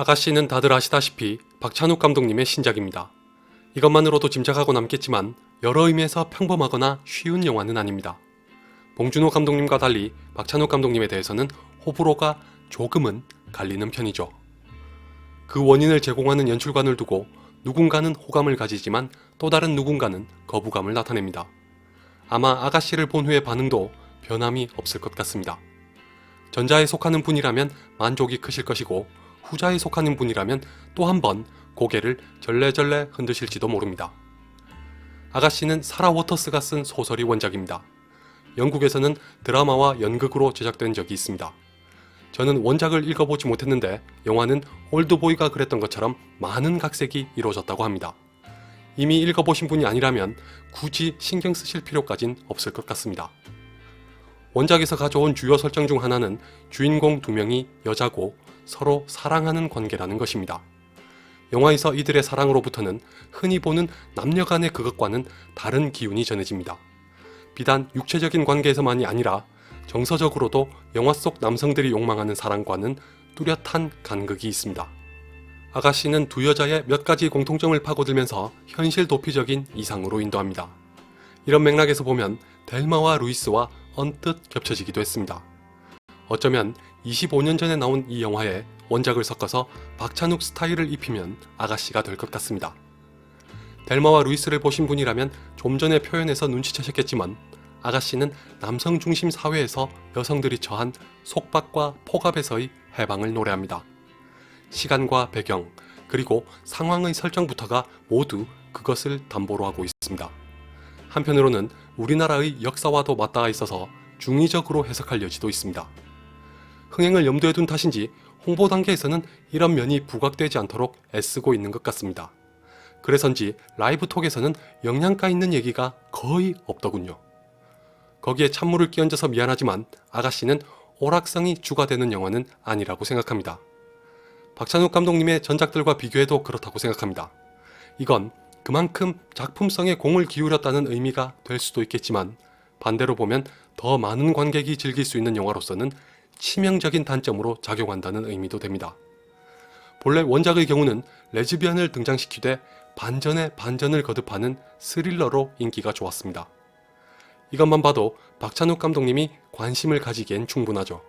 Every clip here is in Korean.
아가씨는 다들 아시다시피 박찬욱 감독님의 신작입니다. 이것만으로도 짐작하고 남겠지만 여러 의미에서 평범하거나 쉬운 영화는 아닙니다. 봉준호 감독님과 달리 박찬욱 감독님에 대해서는 호불호가 조금은 갈리는 편이죠. 그 원인을 제공하는 연출관을 두고 누군가는 호감을 가지지만 또 다른 누군가는 거부감을 나타냅니다. 아마 아가씨를 본 후의 반응도 변함이 없을 것 같습니다. 전자에 속하는 분이라면 만족이 크실 것이고 후자에 속하는 분이라면 또 한 번 고개를 절레절레 흔드실지도 모릅니다. 아가씨는 사라 워터스가 쓴 소설이 원작입니다. 영국에서는 드라마와 연극으로 제작된 적이 있습니다. 저는 원작을 읽어보지 못했는데 영화는 올드보이가 그랬던 것처럼 많은 각색이 이루어졌다고 합니다. 이미 읽어보신 분이 아니라면 굳이 신경 쓰실 필요까진 없을 것 같습니다. 원작에서 가져온 주요 설정 중 하나는 주인공 두 명이 여자고 서로 사랑하는 관계라는 것입니다. 영화에서 이들의 사랑으로부터는 흔히 보는 남녀 간의 그것과는 다른 기운이 전해집니다. 비단 육체적인 관계에서만이 아니라 정서적으로도 영화 속 남성들이 욕망하는 사랑과는 뚜렷한 간극이 있습니다. 아가씨는 두 여자의 몇 가지 공통점을 파고들면서 현실 도피적인 이상으로 인도합니다. 이런 맥락에서 보면 델마와 루이스와 언뜻 겹쳐지기도 했습니다. 어쩌면 25년 전에 나온 이 영화에 원작을 섞어서 박찬욱 스타일을 입히면 아가씨가 될 것 같습니다. 델마와 루이스를 보신 분이라면 좀 전에 표현에서 눈치채셨겠지만 아가씨는 남성 중심 사회에서 여성들이 처한 속박과 폭압에서의 해방을 노래합니다. 시간과 배경, 그리고 상황의 설정부터가 모두 그것을 담보로 하고 있습니다. 한편으로는 우리나라의 역사와도 맞닿아 있어서 중의적으로 해석할 여지도 있습니다. 흥행을 염두에 둔 탓인지 홍보 단계에서는 이런 면이 부각되지 않도록 애쓰고 있는 것 같습니다. 그래서인지 라이브 톡에서는 영양가 있는 얘기가 거의 없더군요. 거기에 찬물을 끼얹어서 미안하지만 아가씨는 오락성이 주가 되는 영화는 아니라고 생각합니다. 박찬욱 감독님의 전작들과 비교해도 그렇다고 생각합니다. 이건 그만큼 작품성에 공을 기울였다는 의미가 될 수도 있겠지만 반대로 보면 더 많은 관객이 즐길 수 있는 영화로서는 치명적인 단점으로 작용한다는 의미도 됩니다. 본래 원작의 경우는 레즈비언을 등장시키되 반전에 반전을 거듭하는 스릴러로 인기가 좋았습니다. 이것만 봐도 박찬욱 감독님이 관심을 가지기엔 충분하죠.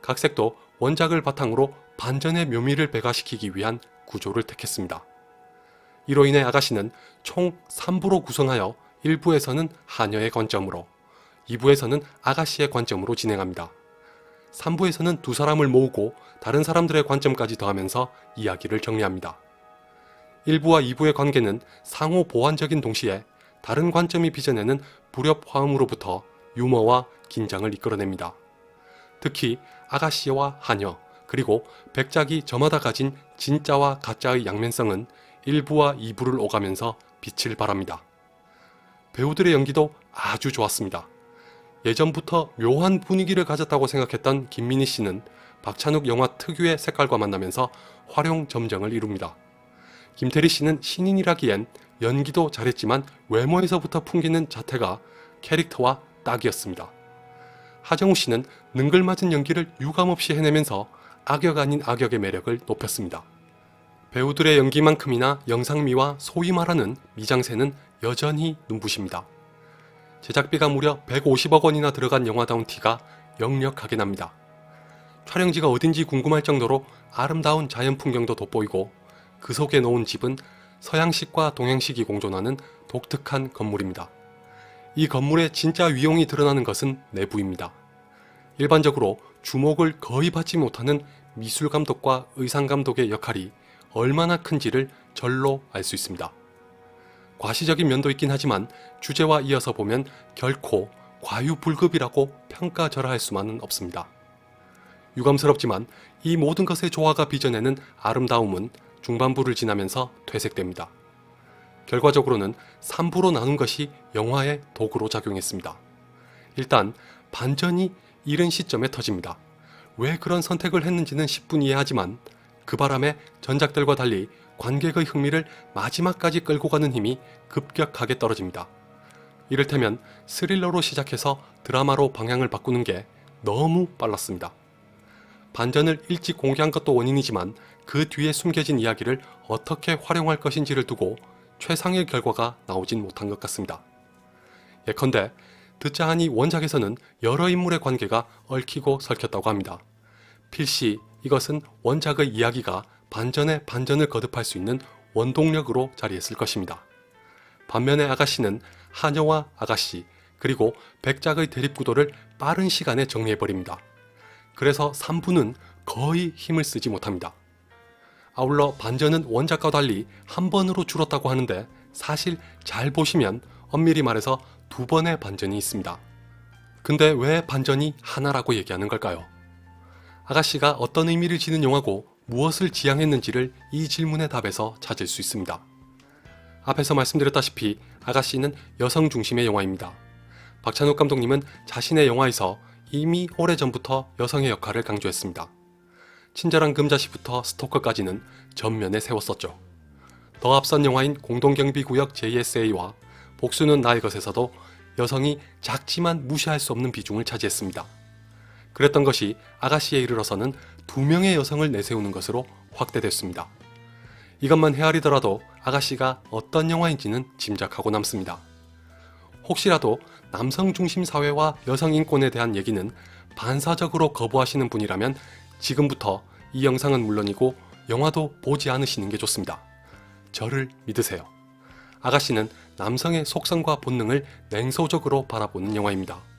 각색도 원작을 바탕으로 반전의 묘미를 배가시키기 위한 구조를 택했습니다. 이로 인해 아가씨는 총 3부로 구성하여 1부에서는 하녀의 관점으로, 2부에서는 아가씨의 관점으로 진행합니다. 3부에서는 두 사람을 모으고 다른 사람들의 관점까지 더하면서 이야기를 정리합니다. 1부와 2부의 관계는 상호 보완적인 동시에 다른 관점이 빚어내는 불협 화음으로부터 유머와 긴장을 이끌어냅니다. 특히 아가씨와 하녀, 그리고 백작이 저마다 가진 진짜와 가짜의 양면성은 1부와 2부를 오가면서 빛을 발합니다. 배우들의 연기도 아주 좋았습니다. 예전부터 묘한 분위기를 가졌다고 생각했던 김민희 씨는 박찬욱 영화 특유의 색깔과 만나면서 활용 점정을 이룹니다. 김태리 씨는 신인이라기엔 연기도 잘했지만 외모에서부터 풍기는 자태가 캐릭터와 딱이었습니다. 하정우 씨는 능글맞은 연기를 유감없이 해내면서 악역 아닌 악역의 매력을 높였습니다. 배우들의 연기만큼이나 영상미와 소위 말하는 미장센은 여전히 눈부십니다. 제작비가 무려 150억 원이나 들어간 영화다운 티가 역력하게 납니다. 촬영지가 어딘지 궁금할 정도로 아름다운 자연 풍경도 돋보이고 그 속에 놓은 집은 서양식과 동양식이 공존하는 독특한 건물입니다. 이 건물의 진짜 위용이 드러나는 것은 내부입니다. 일반적으로 주목을 거의 받지 못하는 미술 감독과 의상 감독의 역할이 얼마나 큰지를 절로 알 수 있습니다. 과시적인 면도 있긴 하지만 주제와 이어서 보면 결코 과유불급이라고 평가절하할 수만은 없습니다. 유감스럽지만 이 모든 것의 조화가 빚어내는 아름다움은 중반부를 지나면서 퇴색됩니다. 결과적으로는 3부로 나눈 것이 영화의 도구로 작용했습니다. 일단 반전이 이른 시점에 터집니다. 왜 그런 선택을 했는지는 10분 이해하지만 그 바람에 전작들과 달리 관객의 흥미를 마지막까지 끌고 가는 힘이 급격하게 떨어집니다. 이를테면 스릴러로 시작해서 드라마로 방향을 바꾸는 게 너무 빨랐습니다. 반전을 일찍 공개한 것도 원인이지만 그 뒤에 숨겨진 이야기를 어떻게 활용할 것인지를 두고 최상의 결과가 나오진 못한 것 같습니다. 예컨대 듣자 하니 원작에서는 여러 인물의 관계가 얽히고 설켰다고 합니다. 필시 이것은 원작의 이야기가 반전에 반전을 거듭할 수 있는 원동력으로 자리했을 것입니다. 반면에 아가씨는 하녀와 아가씨 그리고 백작의 대립구도를 빠른 시간에 정리해버립니다. 그래서 3부는 거의 힘을 쓰지 못합니다. 아울러 반전은 원작과 달리 한 번으로 줄었다고 하는데 사실 잘 보시면 엄밀히 말해서 두 번의 반전이 있습니다. 근데 왜 반전이 하나라고 얘기하는 걸까요? 아가씨가 어떤 의미를 지닌 영화고 무엇을 지향했는지를 이 질문의 답에서 찾을 수 있습니다. 앞에서 말씀드렸다시피 아가씨는 여성 중심의 영화입니다. 박찬욱 감독님은 자신의 영화에서 이미 오래전부터 여성의 역할을 강조했습니다. 친절한 금자씨부터 스토커까지는 전면에 세웠었죠. 더 앞선 영화인 공동경비구역 JSA와 복수는 나의 것에서도 여성이 작지만 무시할 수 없는 비중을 차지했습니다. 그랬던 것이 아가씨에 이르러서는 두 명의 여성을 내세우는 것으로 확대됐습니다. 이것만 헤아리더라도 아가씨가 어떤 영화인지는 짐작하고 남습니다. 혹시라도 남성 중심 사회와 여성 인권에 대한 얘기는 반사적으로 거부하시는 분이라면 지금부터 이 영상은 물론이고 영화도 보지 않으시는 게 좋습니다. 저를 믿으세요. 아가씨는 남성의 속성과 본능을 냉소적으로 바라보는 영화입니다.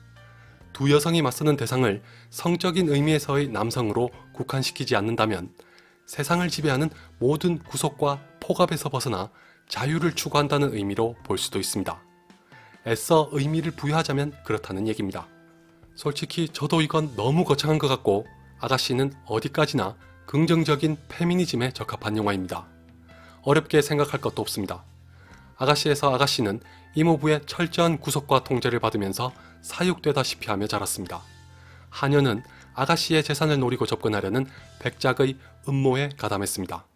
두 여성이 맞서는 대상을 성적인 의미에서의 남성으로 국한시키지 않는다면 세상을 지배하는 모든 구속과 폭압에서 벗어나 자유를 추구한다는 의미로 볼 수도 있습니다. 애써 의미를 부여하자면 그렇다는 얘기입니다. 솔직히 저도 이건 너무 거창한 것 같고 아가씨는 어디까지나 긍정적인 페미니즘에 적합한 영화입니다. 어렵게 생각할 것도 없습니다. 아가씨에서 아가씨는 이모부의 철저한 구속과 통제를 받으면서 사육되다시피 하며 자랐습니다. 하녀는 아가씨의 재산을 노리고 접근하려는 백작의 음모에 가담했습니다.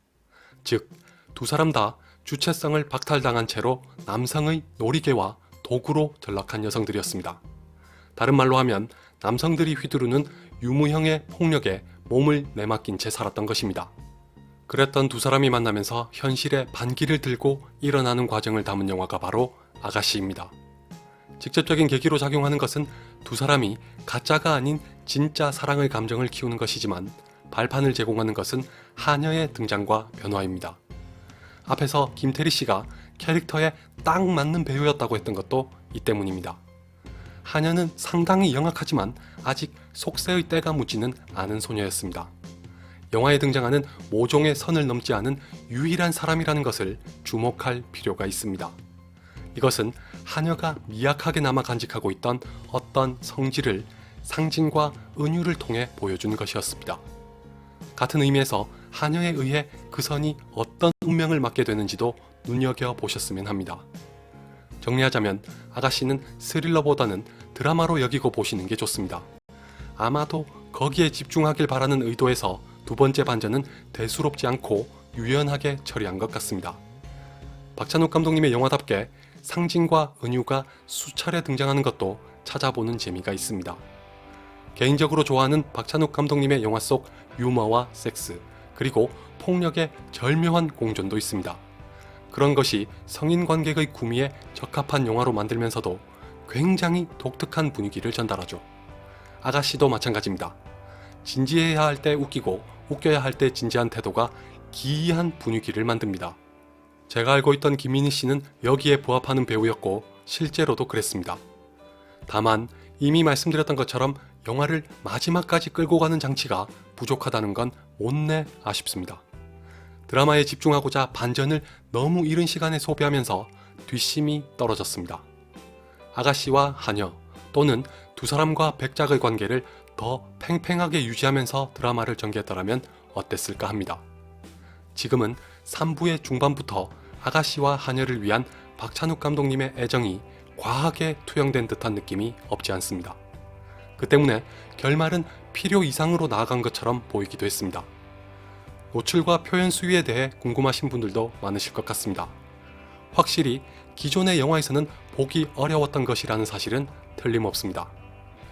즉, 두 사람 다 주체성을 박탈당한 채로 남성의 놀이개와 도구로 전락한 여성들이었습니다. 다른 말로 하면 남성들이 휘두르는 유무형의 폭력에 몸을 내맡긴 채 살았던 것입니다. 그랬던 두 사람이 만나면서 현실의 반기를 들고 일어나는 과정을 담은 영화가 바로 아가씨입니다. 직접적인 계기로 작용하는 것은 두 사람이 가짜가 아닌 진짜 사랑의 감정을 키우는 것이지만 발판을 제공하는 것은 하녀의 등장과 변화입니다. 앞에서 김태리 씨가 캐릭터에 딱 맞는 배우였다고 했던 것도 이 때문입니다. 하녀는 상당히 영악하지만 아직 속세의 때가 묻지는 않은 소녀였습니다. 영화에 등장하는 모종의 선을 넘지 않은 유일한 사람이라는 것을 주목할 필요가 있습니다. 이것은 하녀가 미약하게 남아 간직하고 있던 어떤 성질을 상징과 은유를 통해 보여준 것이었습니다. 같은 의미에서 하녀에 의해 그 선이 어떤 운명을 맞게 되는지도 눈여겨 보셨으면 합니다. 정리하자면 아가씨는 스릴러보다는 드라마로 여기고 보시는 게 좋습니다. 아마도 거기에 집중하길 바라는 의도에서 두 번째 반전은 대수롭지 않고 유연하게 처리한 것 같습니다. 박찬욱 감독님의 영화답게 상징과 은유가 수차례 등장하는 것도 찾아보는 재미가 있습니다. 개인적으로 좋아하는 박찬욱 감독님의 영화 속 유머와 섹스, 그리고 폭력의 절묘한 공존도 있습니다. 그런 것이 성인 관객의 구미에 적합한 영화로 만들면서도 굉장히 독특한 분위기를 전달하죠. 아가씨도 마찬가지입니다. 진지해야 할 때 웃기고 웃겨야 할 때 진지한 태도가 기이한 분위기를 만듭니다. 제가 알고 있던 김민희 씨는 여기에 부합하는 배우였고 실제로도 그랬습니다. 다만 이미 말씀드렸던 것처럼 영화를 마지막까지 끌고 가는 장치가 부족하다는 건 못내 아쉽습니다. 드라마에 집중하고자 반전을 너무 이른 시간에 소비하면서 뒷심이 떨어졌습니다. 아가씨와 하녀 또는 두 사람과 백작의 관계를 더 팽팽하게 유지하면서 드라마를 전개했더라면 어땠을까 합니다. 지금은 3부의 중반부터 아가씨와 하녀를 위한 박찬욱 감독님의 애정이 과하게 투영된 듯한 느낌이 없지 않습니다. 그 때문에 결말은 필요 이상으로 나아간 것처럼 보이기도 했습니다. 노출과 표현 수위에 대해 궁금하신 분들도 많으실 것 같습니다. 확실히 기존의 영화에서는 보기 어려웠던 것이라는 사실은 틀림없습니다.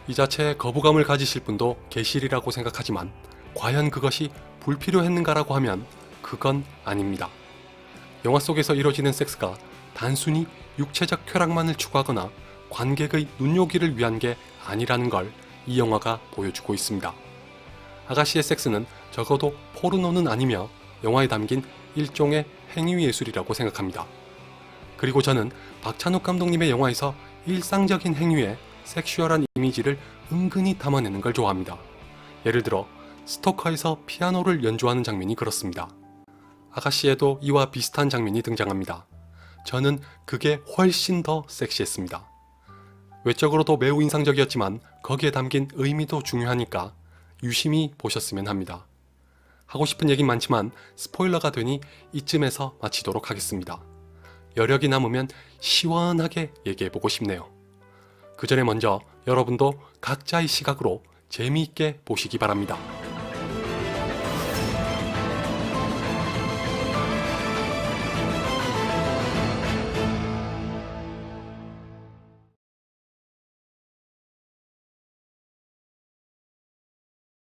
이 자체에 거부감을 가지실 분도 계시리라고 생각하지만 과연 그것이 불필요했는가라고 하면 그건 아닙니다. 영화 속에서 이루어지는 섹스가 단순히 육체적 쾌락만을 추구하거나 관객의 눈요기를 위한 게 아니라는 걸 이 영화가 보여주고 있습니다. 아가씨의 섹스는 적어도 포르노는 아니며 영화에 담긴 일종의 행위예술이라고 생각합니다. 그리고 저는 박찬욱 감독님의 영화에서 일상적인 행위에 섹슈얼한 이미지를 은근히 담아내는 걸 좋아합니다. 예를 들어 스토커에서 피아노를 연주하는 장면이 그렇습니다. 아가씨에도 이와 비슷한 장면이 등장합니다. 저는 그게 훨씬 더 섹시했습니다. 외적으로도 매우 인상적이었지만 거기에 담긴 의미도 중요하니까 유심히 보셨으면 합니다. 하고 싶은 얘긴 많지만 스포일러가 되니 이쯤에서 마치도록 하겠습니다. 여력이 남으면 시원하게 얘기해보고 싶네요. 그 전에 먼저 여러분도 각자의 시각으로 재미있게 보시기 바랍니다.